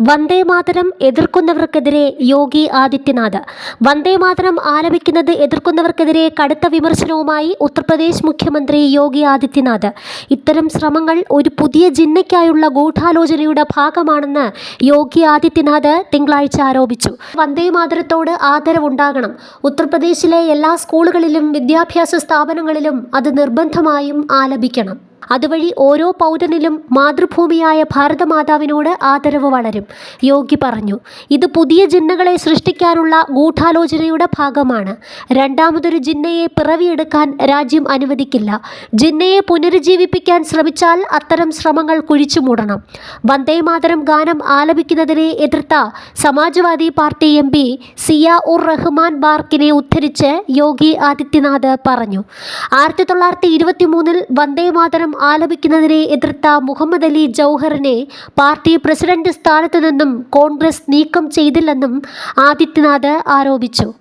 വന്ദേ മാതരം എതിർക്കുന്നവർക്കെതിരെ യോഗി ആദിത്യനാഥ്. വന്ദേ മാതരം ആലപിക്കുന്നത് എതിർക്കുന്നവർക്കെതിരെ കടുത്ത വിമർശനവുമായി ഉത്തർപ്രദേശ് മുഖ്യമന്ത്രി യോഗി ആദിത്യനാഥ്. ഇത്തരം ശ്രമങ്ങൾ ഒരു പുതിയ ജിന്നയ്ക്കായുള്ള ഗൂഢാലോചനയുടെ ഭാഗമാണെന്ന് യോഗി ആദിത്യനാഥ് തിങ്കളാഴ്ച ആരോപിച്ചു. വന്ദേ മാതരത്തോട് ആദരവുണ്ടാകണം. ഉത്തർപ്രദേശിലെ എല്ലാ സ്കൂളുകളിലും വിദ്യാഭ്യാസ സ്ഥാപനങ്ങളിലും അത് നിർബന്ധമായും ആലപിക്കണം. അതുവഴി ഓരോ പൗരനിലും മാതൃഭൂമിയായ ഭാരതമാതാവിനോട് ആദരവ് വളരും. യോഗി പറഞ്ഞു ഇത് പുതിയ ജിന്നകളെ സൃഷ്ടിക്കാനുള്ള ഗൂഢാലോചനയുടെ ഭാഗമാണ്. രണ്ടാമതൊരു ജിന്നയെ പിറവിയെടുക്കാൻ രാജ്യം അനുവദിക്കില്ല. ജിന്നയെ പുനരുജ്ജീവിപ്പിക്കാൻ ശ്രമിച്ചാൽ അത്തരം ശ്രമങ്ങൾ കുഴിച്ചു മൂടണം. വന്ദേമാതരം ഗാനം ആലപിക്കുന്നതിനെ എതിർത്ത Samajwadi party M P Zia ur Rahman ബാർക്കിനെ ഉദ്ധരിച്ച് യോഗി ആദിത്യനാഥ് പറഞ്ഞു ആയിരത്തി തൊള്ളായിരത്തി ഇരുപത്തി മൂന്നിൽ വന്ദേമാതരം ആലപിക്കുന്നതിനെ എതിർത്ത മുഹമ്മദ് അലി ജൗഹറിനെ പാർട്ടി പ്രസിഡന്റ് സ്ഥാനത്തു നിന്നും കോൺഗ്രസ് നീക്കം ചെയ്തില്ലെന്നും ആദിത്യനാഥ് ആരോപിച്ചു.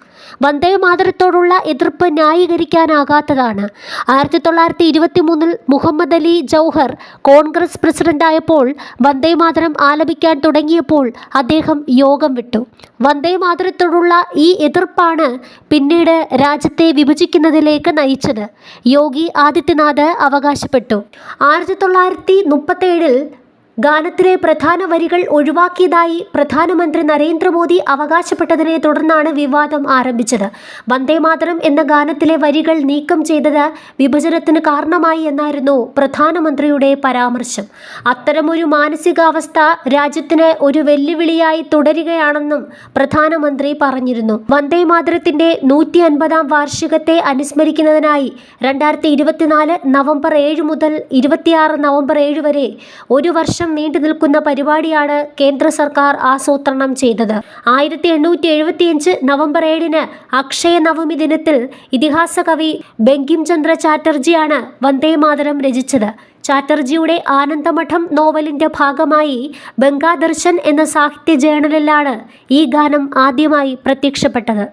വന്ദേ മാതരത്തോടുള്ള എതിർപ്പ് ന്യായീകരിക്കാനാകാത്തതാണ്. ആയിരത്തി തൊള്ളായിരത്തി ഇരുപത്തി മൂന്നിൽ മുഹമ്മദ് അലി ജൗഹർ കോൺഗ്രസ് പ്രസിഡന്റായപ്പോൾ വന്ദേ മാതരം ആലപിക്കാൻ തുടങ്ങിയപ്പോൾ അദ്ദേഹം യോഗം വിട്ടു. വന്ദേമാതരത്തോടുള്ള ഈ എതിർപ്പാണ് പിന്നീട് രാജ്യത്തെ വിഭജിക്കുന്നതിലേക്ക് നയിച്ചത്. യോഗി ആദിത്യനാഥ് അവകാശപ്പെട്ടു. ആയിരത്തി തൊള്ളായിരത്തി മുപ്പത്തേഴിൽ ഗാനത്തിലെ പ്രധാന വരികൾ ഒഴിവാക്കിയതായി പ്രധാനമന്ത്രി നരേന്ദ്രമോദി അവകാശപ്പെട്ടതിനെ തുടർന്നാണ് വിവാദം ആരംഭിച്ചത്. വന്ദേമാതരം എന്ന ഗാനത്തിലെ വരികൾ നീക്കം ചെയ്തത് വിഭജനത്തിന് കാരണമായി എന്നായിരുന്നു പ്രധാനമന്ത്രിയുടെ പരാമർശം. അത്തരമൊരു മാനസികാവസ്ഥ രാജ്യത്തിന് ഒരു വെല്ലുവിളിയായി തുടരുകയാണെന്നും പ്രധാനമന്ത്രി പറഞ്ഞിരുന്നു. വന്ദേമാതരത്തിന്റെ നൂറ്റി അൻപതാം വാർഷികത്തെ അനുസ്മരിക്കുന്നതിനായി രണ്ടായിരത്തി ഇരുപത്തിനാല് നവംബർ ഏഴ് മുതൽ ഇരുപത്തിയാറ് നവംബർ ഏഴ് വരെ ഒരു വർഷം നീണ്ടു നിൽക്കുന്ന പരിപാടിയാണ് കേന്ദ്ര സർക്കാർ ആസൂത്രണം ചെയ്തത്. ആയിരത്തി എണ്ണൂറ്റി എഴുപത്തിയഞ്ച് നവംബർ ഏഴിന് അക്ഷയ നവമി ദിനത്തിൽ ഇതിഹാസ കവി ബങ്കിം ചന്ദ്ര ചാറ്റർജിയാണ് വന്ദേ മാതരം രചിച്ചത്. ചാറ്റർജിയുടെ ആനന്ദമഠം നോവലിന്റെ ഭാഗമായി ബംഗാദർശൻ എന്ന സാഹിത്യ ജേണലിലാണ് ഈ ഗാനം ആദ്യമായി പ്രത്യക്ഷപ്പെട്ടത്.